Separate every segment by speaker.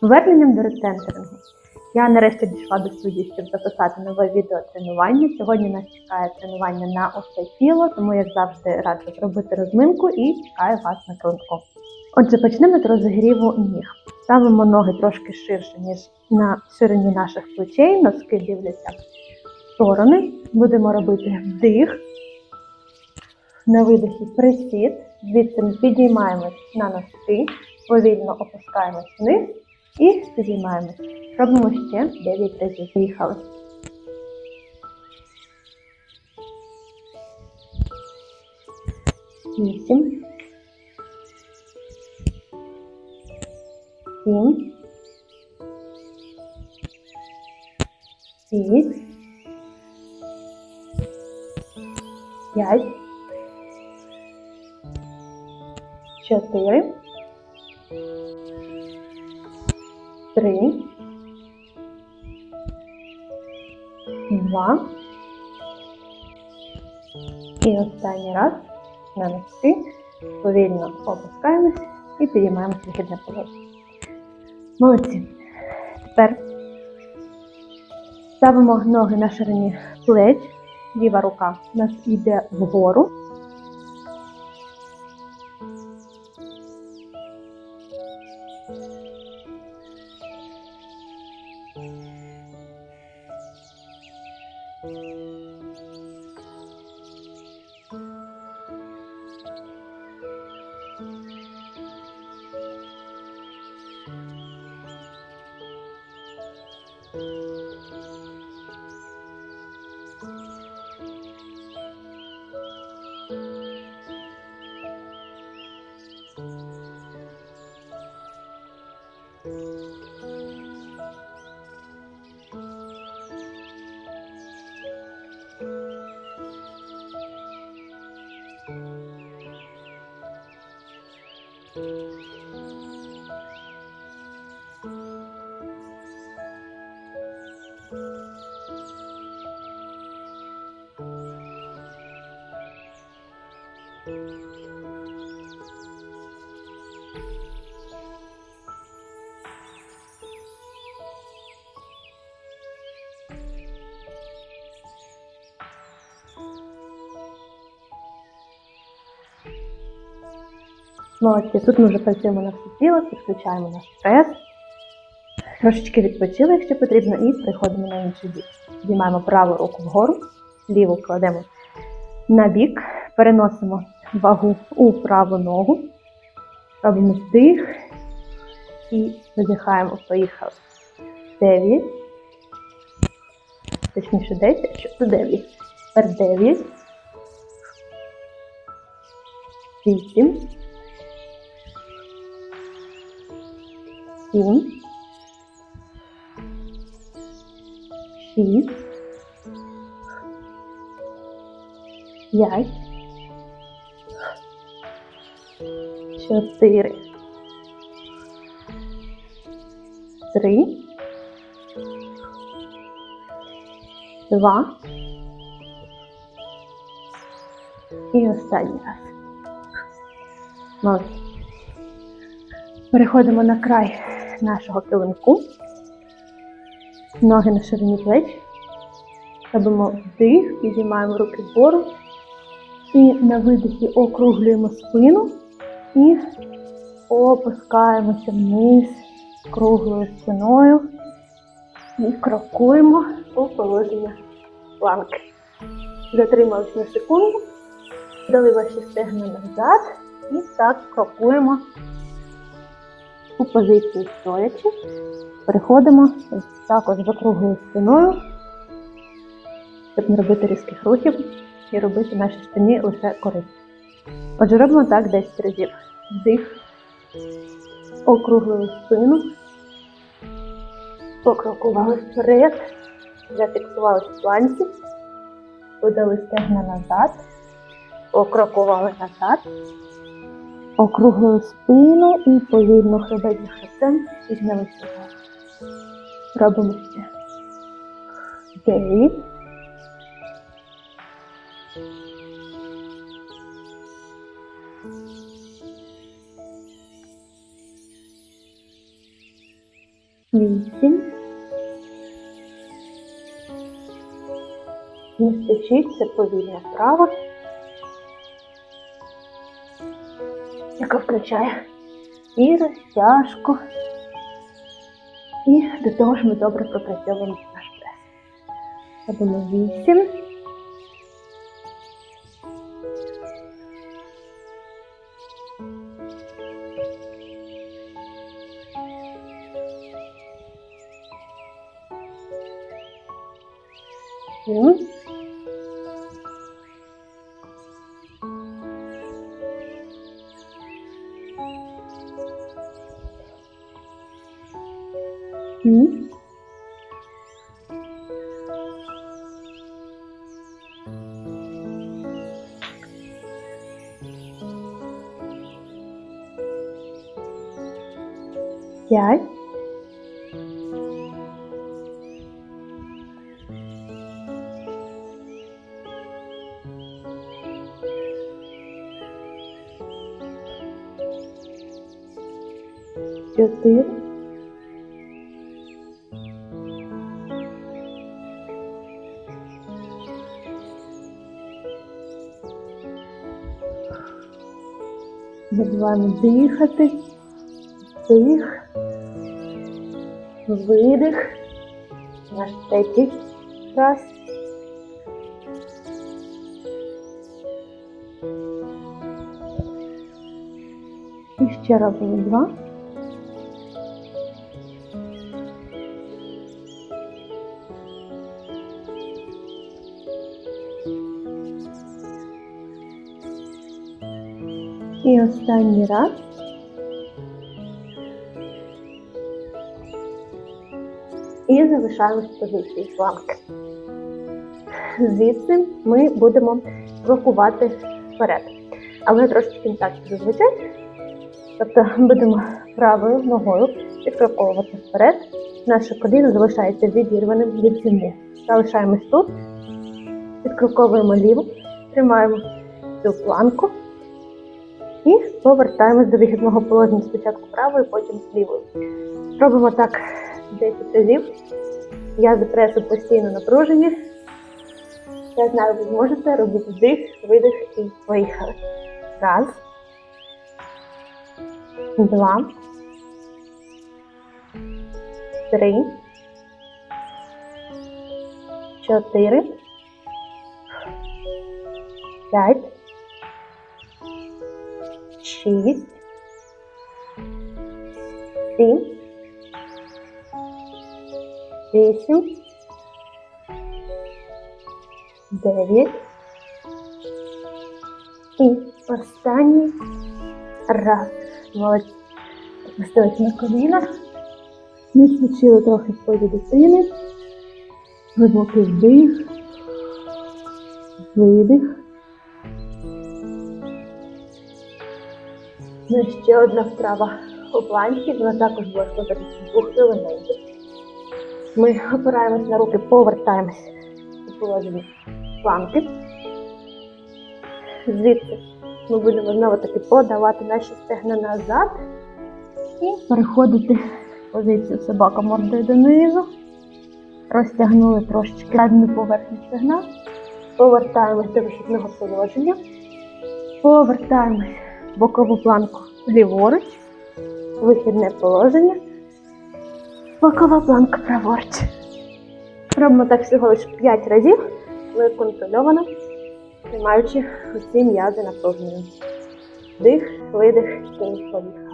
Speaker 1: Поверненням до рецентерингу. Я нарешті дійшла до студії, щоб записати нове відео тренування. Сьогодні нас чекає тренування на усе тіло, тому як завжди раджу зробити розминку і чекаю вас на килимку. Отже, почнемо з розігріву ніг. Ставимо ноги трошки ширше, ніж на ширині наших плечей, носки дивляться в сторони. Будемо робити вдих. На видихі присід. Звідси підіймаємось на носки, повільно опускаємось вниз і підіймаємось. Робимо ще 9 разів. Поїхали. Вісім. Сім. Шість. П'ять. Чотири. Три. Два. І останній раз на носки повільно опускаємось і підіймаємося вихідне положення. Молодці. Тепер ставимо ноги на ширині плеч. Ліва рука у нас йде вгору. Música Молодці. Тут ми вже працюємо на все тіло, підключаємо наш прес. Трошечки відпочили, якщо потрібно, і переходимо на інший бік. Підіймаємо праву руку вгору, ліву кладемо на бік, переносимо вагу у праву ногу, робимо вдих і видихаємо. Поїхали. 9. Точніше 10, що це 9. Тепер 9. 8. Сім. Шість. П'ять. Чотири. Три. Два. І останній раз. Молодці. Переходимо на край нашого килимку. Ноги на ширині плеч. Робимо вдих, підіймаємо руки вгору. І на видихі округлюємо спину і опускаємося вниз круглою спиною і крокуємо у положення планки. Затримались на секунду, дали ваші стегна назад і так крокуємо у позицію стоячи. Переходимо також з округлою спиною, щоб не робити різких рухів і робити нашій спині лише користь. Отже, робимо так 10 разів. Вдих, округлили спину, покрокували вперед, зафіксували в планці, подали стегна назад, покрокували назад. Округлили спину і повільно хребет за хребтем піднялися вгору. Робимо ще. Дев'ять. вісім. Не стечіть, це повільна яка включає і розтяжку. І до того ж ми добре пропрацьовуємо наш прес. Робимо 8. Сім. П'ять. Чотири. Забуваємо дихати. Вдих. Видих. Наш третій раз. І ще раз два. Останній раз. І залишаємось в позиції планки. Звідси ми будемо крокувати вперед. Але трошечки так, зазвичай. Тобто будемо правою ногою підкроковувати вперед. Наше коліно залишається відірваним від землі. Залишаємось тут, підкроковуємо ліву, тримаємо цю планку і повертаємось до вихідного положення спочатку правою, потім лівою. Робимо так 10 разів. Я пресу постійно напружені. Я знаю, ви зможете робити вдих, видих і поїхали. Раз. Два. Три. Чотири. П'ять. Шість. Сім. Вісім. Дев'ять. І останній раз. Молодці. Опустились на коліна. Відпочили трохи в позі дитини. Глибокий вдих. Видих. Ну, і ще одна вправа у планці. Вона також була складати двох елементів. Ми опираємось на руки, повертаємось у положення планки. Звідси ми будемо знову таки подавати наші стегна назад і переходити в позицію собака мордою донизу. Розтягнули трошечки задню поверхню стегна. Повертаємось до вихідного положення. Повертаємось бокову планку ліворуч. Вихідне положення. Бокова планка праворуч. Робимо так всього лише 5 разів, але контрольовано, тримаючи усі м'язи напружені. Дих, видих, і поїхав.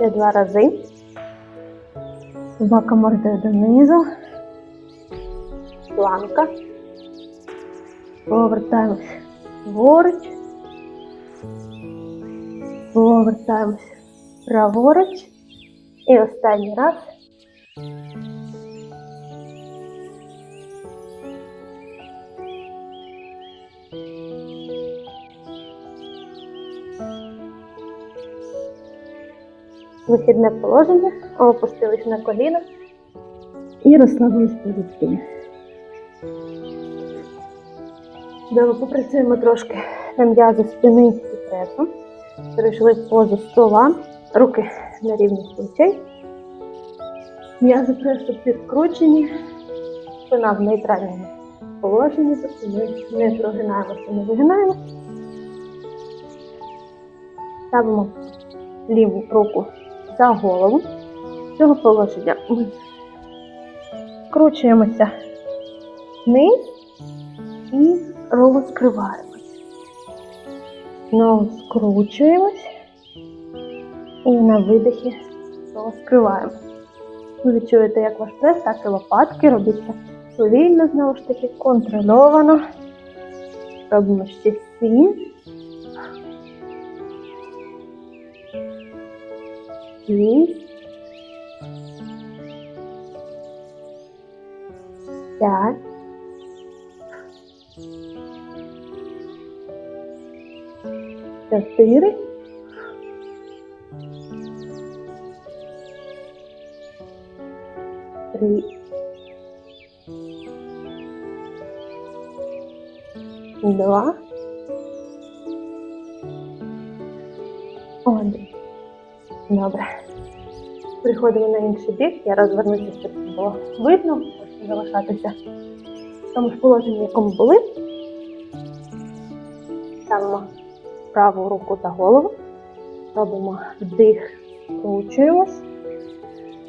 Speaker 1: Ще два рази. Собака мордою донизу. Планка. Повертаємось ліворуч. Повертаємось праворуч. І останній раз. Вихідне положення, опустились на коліна і розслабились позиційно. Добре, попрацюємо трошки на м'язи спини і пресу. Перейшли в позу стола, руки на рівні плечей. М'язи пресу підкручені, спина в нейтральному положенні, тобто ми не прогинаємося, не вигинаємо. Ставимо ліву руку за голову. Цього положення ми скручуємося вниз і розкриваємось. Знову скручуємось і на видихі розкриваємо. Ви відчуєте, як ваш прес, так і лопатки робиться повільно, знову ж таки, контрольовано. Робимо ще сім. Шість. П'ять. Чотири. Три. Два. Один. Добре. Переходимо на інший бік, я розвернуся, щоб було видно, можна залишатися в тому ж положенні, в якому були. Ставимо праву руку за голову, робимо вдих, скручуємось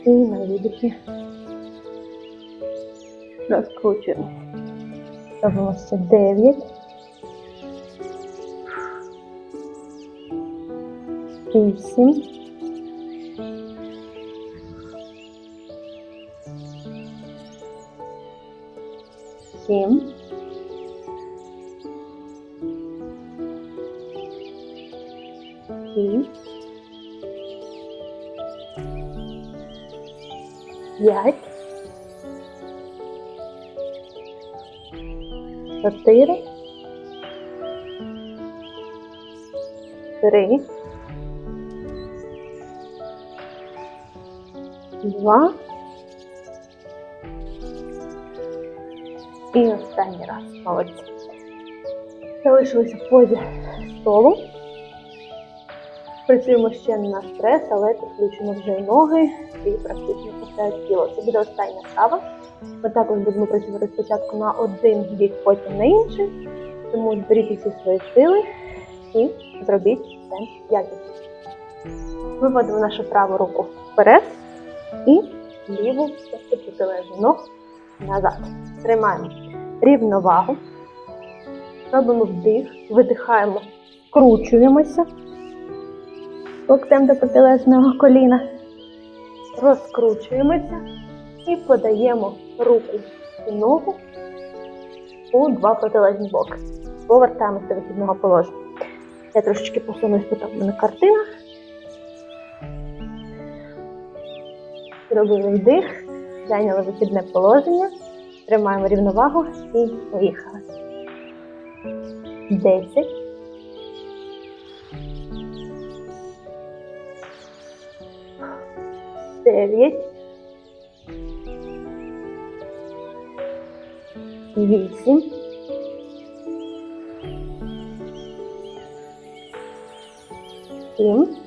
Speaker 1: і на видихі розкручуємось. Робимо ще 9. 8. 7. Шість. П'ять. Чотири. Три. Два. І останній раз. Молодці. Залишилися в позі столу. Працюємо ще на стрес, але підключимо вже ноги і практично все тіло. Це буде остання вправа. Ми також будемо працювати спочатку на один бік, потім на інший. Тому зберіть усі свої сили і зробіть це якісно. Виводимо нашу праву руку вперед і ліву тобто протилежну ногу назад. Тримаємо рівновагу. Робимо вдих, видихаємо, скручуємося локтем до протилежного коліна. Розкручуємося і подаємо руку і ногу у два протилежні боки. Повертаємося до вихідного положення. Я трошечки посунусь, бо там мене картина. Зробили вдих, зайняли вихідне положення, тримаємо рівновагу і поїхали. 10. 9. 8. 7.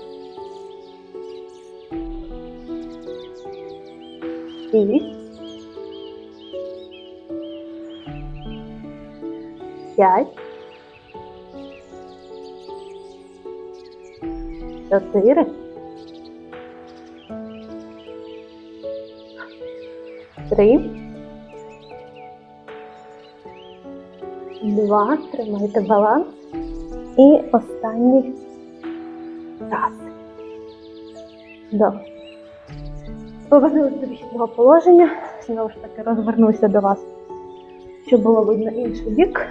Speaker 1: 5. 4. Три. Два. Тримайте баланс. І останній раз. Добре. Повернулися до вихідного положення. Знову ж таки розвернуся до вас, щоб було видно інший бік.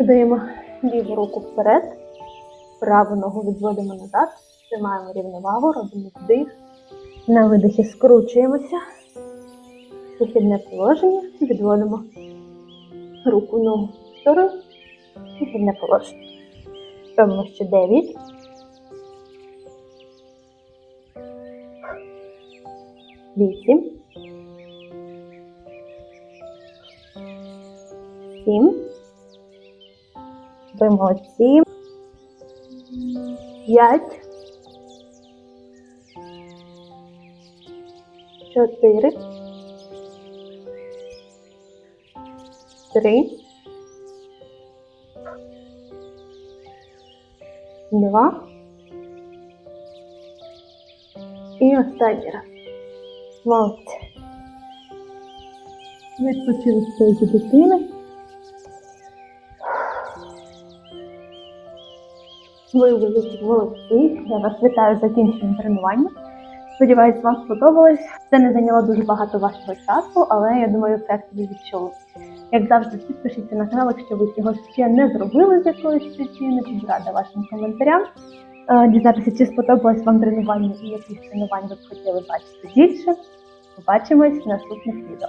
Speaker 1: Подаємо ліву руку вперед, праву ногу відводимо назад, тримаємо рівновагу, робимо вдих. На видихі скручуємося. Вихідне положення, відводимо руку ногу в сторону. Вихідне положення. Робимо ще 9. Вісім. Сім. Ви молодці. П'ять. Чотири. Три. Два. І останній раз. Молодці. Відпочили з дитини. Ви молодці. Я вас вітаю з закінченням тренування. Сподіваюсь, вам сподобалось. Це не зайняло дуже багато вашого часу, але я думаю, ефект ви відчули. Як завжди, підпишіться на канал, якщо ви цього ще не зробили з якоїсь причини. Буду рада вашим коментарям. Е, Дізнатися, чи сподобалось вам тренування і яких тренувань ви б хотіли бачити більше. Побачимось в наступних відео.